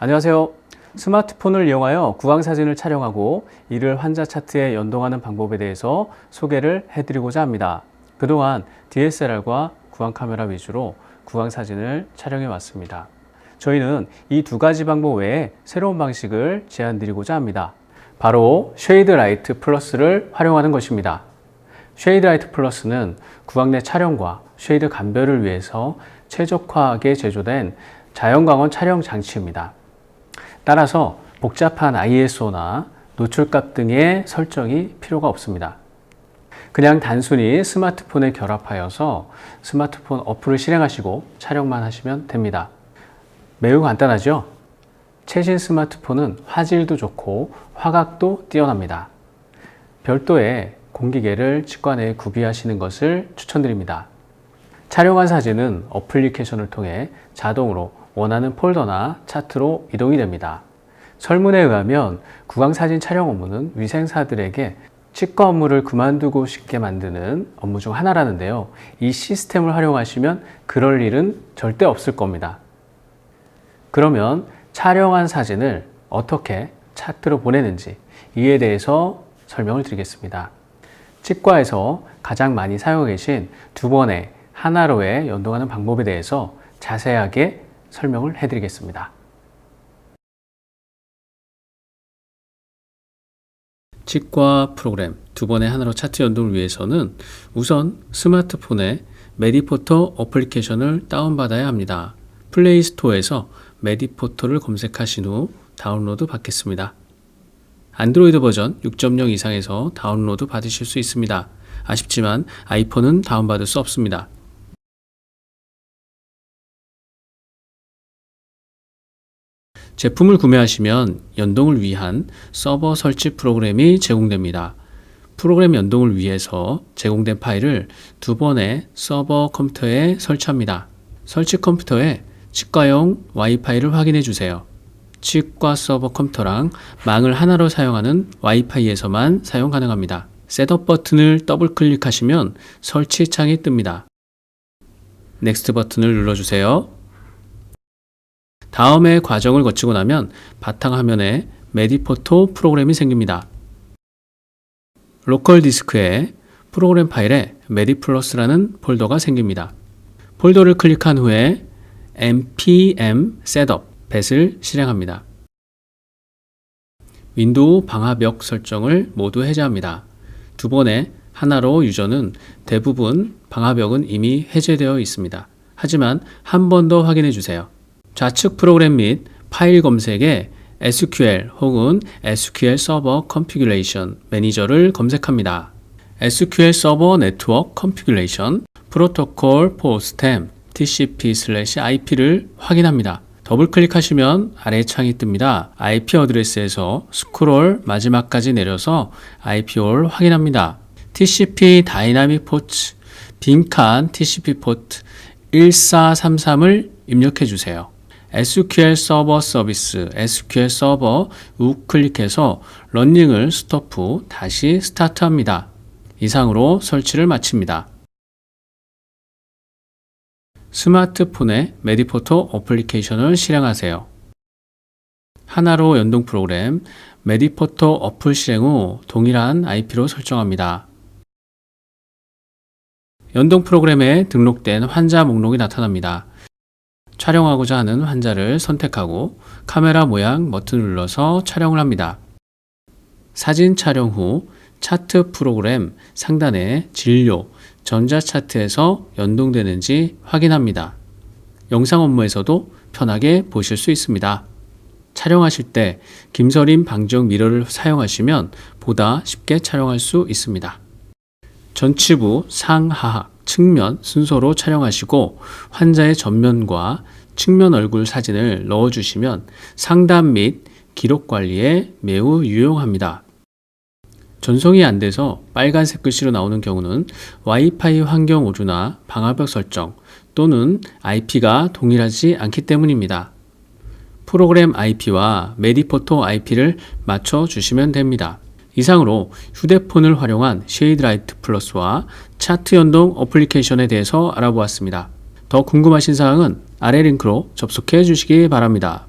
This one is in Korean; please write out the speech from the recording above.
안녕하세요. 스마트폰을 이용하여 구강 사진을 촬영하고 이를 환자 차트에 연동하는 방법에 대해서 소개를 해드리고자 합니다. 그동안 DSLR과 구강 카메라 위주로 구강 사진을 촬영해 왔습니다. 저희는 이 두 가지 방법 외에 새로운 방식을 제안드리고자 합니다. 바로 쉐이드 라이트 플러스를 활용하는 것입니다. 쉐이드 라이트 플러스는 구강 내 촬영과 쉐이드 감별을 위해서 최적화하게 제조된 자연광원 촬영 장치입니다. 따라서 복잡한 ISO나 노출값 등의 설정이 필요가 없습니다. 그냥 단순히 스마트폰에 결합하여서 스마트폰 어플을 실행하시고 촬영만 하시면 됩니다. 매우 간단하죠? 최신 스마트폰은 화질도 좋고 화각도 뛰어납니다. 별도의 공기계를 내에 구비하시는 것을 추천드립니다. 촬영한 사진은 어플리케이션을 통해 자동으로 원하는 폴더나 차트로 이동이 됩니다. 설문에 의하면 구강사진 촬영 업무는 위생사들에게 치과 업무를 그만두고 싶게 만드는 업무 중 하나라는데요. 이 시스템을 활용하시면 그럴 일은 절대 없을 겁니다. 그러면 촬영한 사진을 어떻게 차트로 보내는지 이에 대해서 설명을 드리겠습니다. 치과에서 가장 많이 사용하고 계신 두 번의 하나로에 연동하는 방법에 대해서 자세하게 설명을 해드리겠습니다. 치과 프로그램 두 번의 하나로 차트 연동을 위해서는 우선 스마트폰에 메디포토 어플리케이션을 다운받아야 합니다. 플레이 스토어에서 메디포토를 검색하신 후 다운로드 받겠습니다. 안드로이드 버전 6.0 이상에서 다운로드 받으실 수 있습니다. 아쉽지만 아이폰은 다운받을 수 없습니다. 제품을 구매하시면 연동을 위한 서버 설치 프로그램이 제공됩니다. 프로그램 연동을 위해서 제공된 파일을 두 번의 서버 컴퓨터에 설치합니다. 설치 컴퓨터에 치과용 와이파이를 확인해 주세요. 치과 서버 컴퓨터랑 망을 하나로 사용하는 와이파이에서만 사용 가능합니다. 셋업 버튼을 더블 클릭하시면 설치 창이 뜹니다. 넥스트 버튼을 눌러주세요. 다음의 과정을 거치고 나면 바탕화면에 메디포토 프로그램이 생깁니다. 로컬 디스크에 프로그램 파일에 메디플러스라는 폴더가 생깁니다. 폴더를 클릭한 후에 npm setup 뱃을 실행합니다. 윈도우 방화벽 설정을 모두 해제합니다. 두 번의 하나로 유저는 대부분 방화벽은 이미 해제되어 있습니다. 하지만 한 번 더 확인해 주세요. 좌측 프로그램 및 파일 검색에 SQL 혹은 SQL 서버 컨피규레이션 매니저를 검색합니다. SQL 서버 네트워크 컨피규레이션 프로토콜 포스템 TCP/IP를 확인합니다. 더블 클릭하시면 아래 창이 뜹니다. IP 어드레스에서 스크롤 마지막까지 내려서 IP를 확인합니다. TCP 다이나믹 포트 빈칸 TCP 포트 1433을 입력해 주세요. SQL 서버 서비스, SQL 서버 우클릭해서 런닝을 스톱 후 다시 스타트합니다. 이상으로 설치를 마칩니다. 스마트폰에 메디포토 어플리케이션을 실행하세요. 하나로 연동 프로그램 메디포토 어플 실행 후 동일한 IP로 설정합니다. 연동 프로그램에 등록된 환자 목록이 나타납니다. 촬영하고자 하는 환자를 선택하고 카메라 모양 버튼을 눌러서 촬영을 합니다. 사진 촬영 후 차트 프로그램 상단에 진료, 전자 차트에서 연동되는지 확인합니다. 영상 업무에서도 편하게 보실 수 있습니다. 촬영하실 때 김서림 방정 미러를 사용하시면 보다 쉽게 촬영할 수 있습니다. 전치부 상하하 측면 순서로 촬영하시고 환자의 전면과 측면 얼굴 사진을 넣어주시면 상담 및 기록 관리에 매우 유용합니다. 전송이 안 돼서 빨간색 글씨로 나오는 경우는 와이파이 환경 오류나 방화벽 설정 또는 IP가 동일하지 않기 때문입니다. 프로그램 IP와 메디포토 IP를 맞춰 주시면 됩니다. 이상으로 휴대폰을 활용한 쉐이드라이트 플러스와 차트 연동 어플리케이션에 대해서 알아보았습니다. 더 궁금하신 사항은 아래 링크로 접속해 주시기 바랍니다.